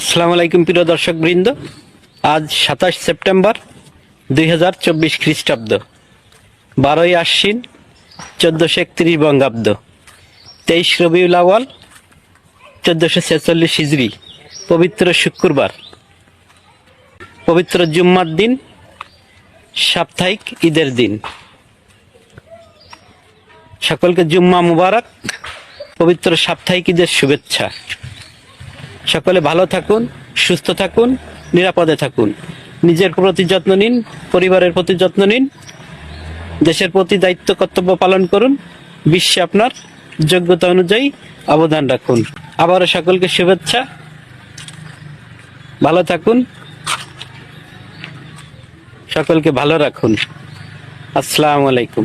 আসসালামু আলাইকুম প্রিয় দর্শক বৃন্দ আজ সাতাশ সেপ্টেম্বর দুই হাজার চব্বিশ খ্রিস্টাব্দ। বারোই আশ্বিন চোদ্দশো একত্রিশ বঙ্গাব্দ। তেইশ রবিউল আওয়াল চোদ্দশো ছেচল্লিশ হিজড়ি পবিত্র শুক্রবার। পবিত্র জুম্মার দিন, সাপ্তাহিক ঈদের দিন। সকলকে জুম্মা মুবারক, পবিত্র সাপ্তাহিক ঈদের শুভেচ্ছা। সকলে ভালো থাকুন, সুস্থ থাকুন, নিরাপদে থাকুন। নিজের প্রতি যত্ন নিন, পরিবারের প্রতি যত্ন নিন, দেশের প্রতি দায়িত্ব, কর্তব্য পালন করুন, বিশ্বে আপনার যোগ্যতা অনুযায়ী অবদান রাখুন। আবারও সকলকে শুভেচ্ছা। ভালো থাকুন। সকলকে ভালো রাখুন। আসসালামু আলাইকুম।